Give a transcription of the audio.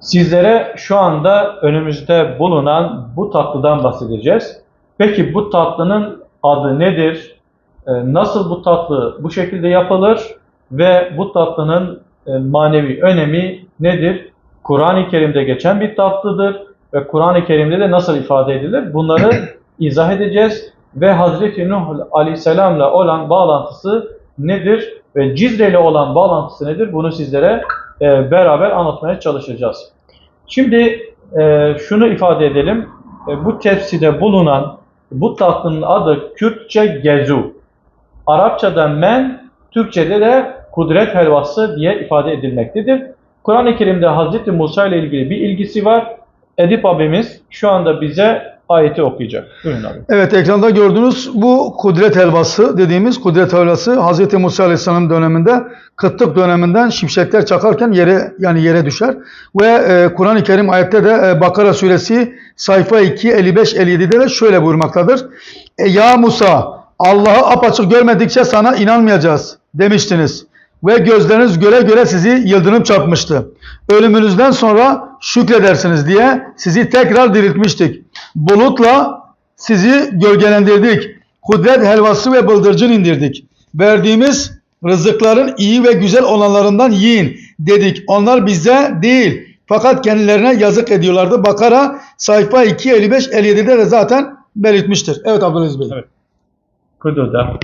Sizlere şu anda önümüzde bulunan bu tatlıdan bahsedeceğiz. Peki bu tatlının adı nedir? Ee, Nasıl bu tatlı bu şekilde yapılır ve bu tatlının e, manevi önemi nedir? Kur'an-ı Kerim'de geçen bir tatlıdır ve Kur'an-ı Kerim'de de nasıl ifade edilir? Bunları izah edeceğiz ve Hazreti Nuh Aleyhisselam'la olan bağlantısı nedir ve Cizre ile olan bağlantısı nedir? Bunu sizlere e, beraber anlatmaya çalışacağız. Şimdi e, şunu ifade edelim. E, bu tepside bulunan bu tatlının adı Kürtçe gezu. Arapçada men, Türkçede de kudret helvası diye ifade edilmektedir. Kur'an-ı Kerim'de Hazreti Musa ile ilgili bir ilgisi var. Edip abimiz şu anda bize ayeti okuyacak. Buyurun abi. Evet ekranda gördüğünüz bu kudret helvası dediğimiz kudret helvası Hz. Musa Aleyhisselam döneminde kıtlık döneminden şimşekler çakarken yere yani yere düşer ve e, Kur'an-ı Kerim ayette de e, Bakara suresi sayfa 2 55 57'de de şöyle buyurmaktadır. E, ya Musa Allah'ı apaçık görmedikçe sana inanmayacağız demiştiniz ve gözleriniz göre göre sizi yıldırım çarpmıştı. Ölümünüzden sonra şükredersiniz diye sizi tekrar diriltmiştik. Bulutla sizi gölgelendirdik. Kudret helvası ve bıldırcın indirdik. Verdiğimiz rızıkların iyi ve güzel olanlarından yiyin dedik. Onlar bize değil. Fakat kendilerine yazık ediyorlardı. Bakara sayfa 2, 55, 57'de de zaten belirtmiştir. Evet Abdülaziz Bey. Evet. Kududa.